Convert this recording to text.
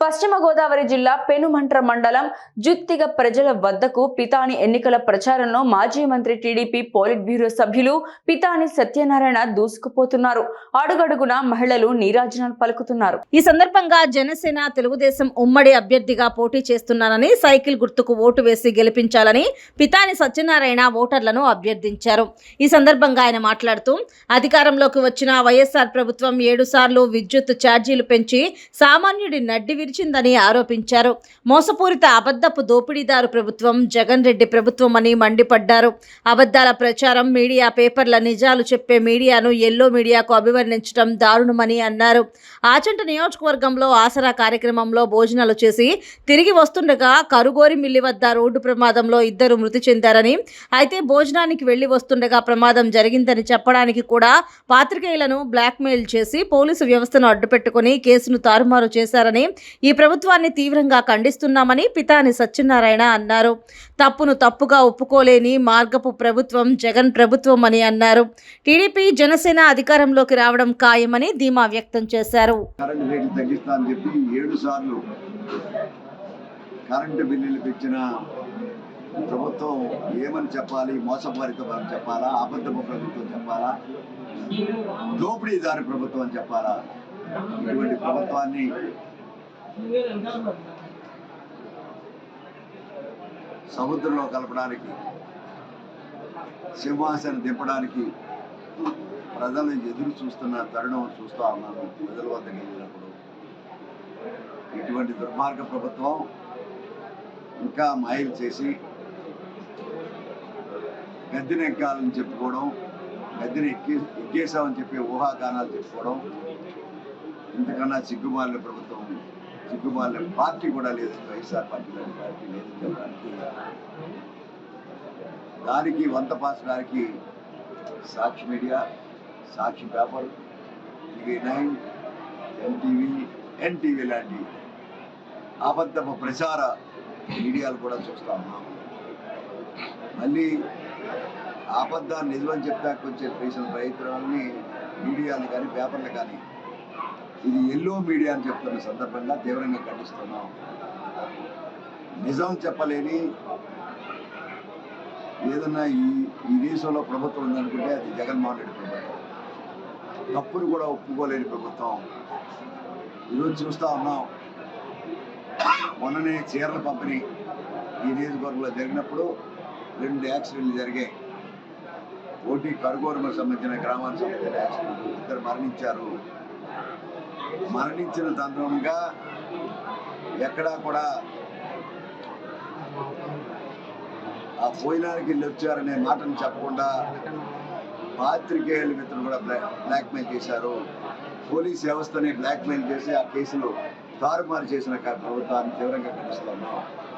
పశ్చిమ గోదావరి జిల్లా పెనుమంట్ర మండలం జుత్తిగ ప్రజల వద్దకు పితాని ఎన్నికల ప్రచారంలో మాజీ మంత్రి టీడీపీ పోలిట్ బ్యూరో సభ్యులు పితాని సత్యనారాయణ దూసుకుపోతున్నారు. అడుగడుగున మహిళలు నీరాజనాలు పలుకుతున్నారు. ఈ సందర్భంగా జనసేన తెలుగుదేశం ఉమ్మడి అభ్యర్థిగా పోటీ చేస్తున్నానని సైకిల్ గుర్తుకు ఓటు వేసి గెలిపించాలని పితాని సత్యనారాయణ ఓటర్లను అభ్యర్థించారు. ఈ సందర్భంగా ఆయన మాట్లాడుతూ అధికారంలోకి వచ్చిన వైఎస్ఆర్ ప్రభుత్వం ఏడు సార్లు విద్యుత్ ఛార్జీలు పెంచి సామాన్యుడి నడ్డి విరిచిందని ఆరోపించారు. మోసపూరిత అబద్ధపు దోపిడీదారు ప్రభుత్వం జగన్ రెడ్డి ప్రభుత్వం అని మండిపడ్డారు. అబద్ధాల ప్రచారం మీడియా పేపర్ల నిజాలు చెప్పే మీడియాను ఎల్లో మీడియాకు అభివర్ణించడం దారుణమని అన్నారు. ఆచంట నియోజకవర్గంలో ఆసరా కార్యక్రమంలో భోజనాలు చేసి తిరిగి వస్తుండగా కరుగోరి మిల్లి వద్ద రోడ్డు ప్రమాదంలో ఇద్దరు మృతి చెందారని అయితే భోజనానికి వెళ్ళి వస్తుండగా ప్రమాదం జరిగిందని చెప్పడానికి కూడా పాత్రికేయులను బ్లాక్మెయిల్ చేసి పోలీసు వ్యవస్థను అడ్డుపెట్టుకుని కేసును తారుమారు చేశారని ఈ ప్రభుత్వాన్ని తీవ్రంగా ఖండిస్తున్నామని పితాని సత్యనారాయణ అన్నారు. తప్పును తప్పుగా ఒప్పుకోలేని మార్గపు ప్రభుత్వం జగన్ ప్రభుత్వం అని అన్నారు. టీడీపీ జనసేన అధికారంలోకి రావడం ఖాయమని ధీమా వ్యక్తం చేశారు. కరెంటు బిల్లులు పెంచిన ప్రభుత్వం ఏమని చెప్పాలి? మోసపూరితం చెప్పాలా? అబద్ధపు ప్రభుత్వం చెప్పాలా? దోపిడీదారి ప్రభుత్వం చెప్పాలా? ఇటువంటి ప్రభుత్వాన్ని సముద్రంలో కలపడానికి సింహాసనం దింపడానికి ప్రజలు ఎదురు చూస్తున్న తరుణం చూస్తూ ఉన్నాను. ప్రజల వద్దకు వెళ్ళినప్పుడు ఇటువంటి దుర్మార్గ ప్రభుత్వం ఇంకా మాయలు చేసి గద్దెని ఎక్కాలని చెప్పుకోవడం గద్దెని ఎక్కి ఎక్కేసామని చెప్పి ఊహాగానాలు చెప్పుకోవడం ఇంతకన్నా సిగ్గుమాలిన ప్రభుత్వం సిగ్గుమాలిన పార్టీ కూడా లేదు వైఎస్ఆర్ పార్టీ లాంటి పార్టీ లేదు. చెప్పడానికి దానికి వంత పాసడానికి Sakshi media Sakshi paper TV nine NTV NTV లాంటి అబద్ధపు ప్రచార మీడియాలు కూడా చూస్తా ఉన్నాము మళ్ళీ అబద్ధాన్ని నిజమని చెప్పాక వచ్చే ప్రయత్నాలని మీడియాలు కానీ పేపర్లు కానీ ఇది ఎల్లో మీడియా అని చెప్తున్న సందర్భంగా తీవ్రంగా ఖండిస్తున్నాం. నిజం చెప్పలేని ఏదన్నా ఈ ఈ దేశంలో ప్రభుత్వం ఉందనుకుంటే అది జగన్మోహన్ రెడ్డి ప్రభుత్వం. తప్పును కూడా ఒప్పుకోలేని ప్రభుత్వం. ఈరోజు చూస్తా ఉన్నాం. మొన్ననే చీరల పంపిణీ ఈ నియోజకవర్గంలో జరిగినప్పుడు రెండు యాక్సిడెంట్లు జరిగాయి. ఓటీ కరుగోరుమకు సంబంధించిన గ్రామానికి సంబంధించిన యాక్సిడెంట్ ఇద్దరు మరణించారు. మరణించిన తంత్రంగా ఎక్కడా కూడా ఆ పోయినానికి వెళ్ళి వచ్చారనే మాటను చెప్పకుండా పాత్రికేయుల మిత్రులు కూడా బ్లాక్మెయిల్ చేశారు. పోలీస్ వ్యవస్థని బ్లాక్మెయిల్ చేసి ఆ కేసులు తారుమారు చేసిన ప్రభుత్వాన్ని తీవ్రంగా ఖండిస్తున్నాం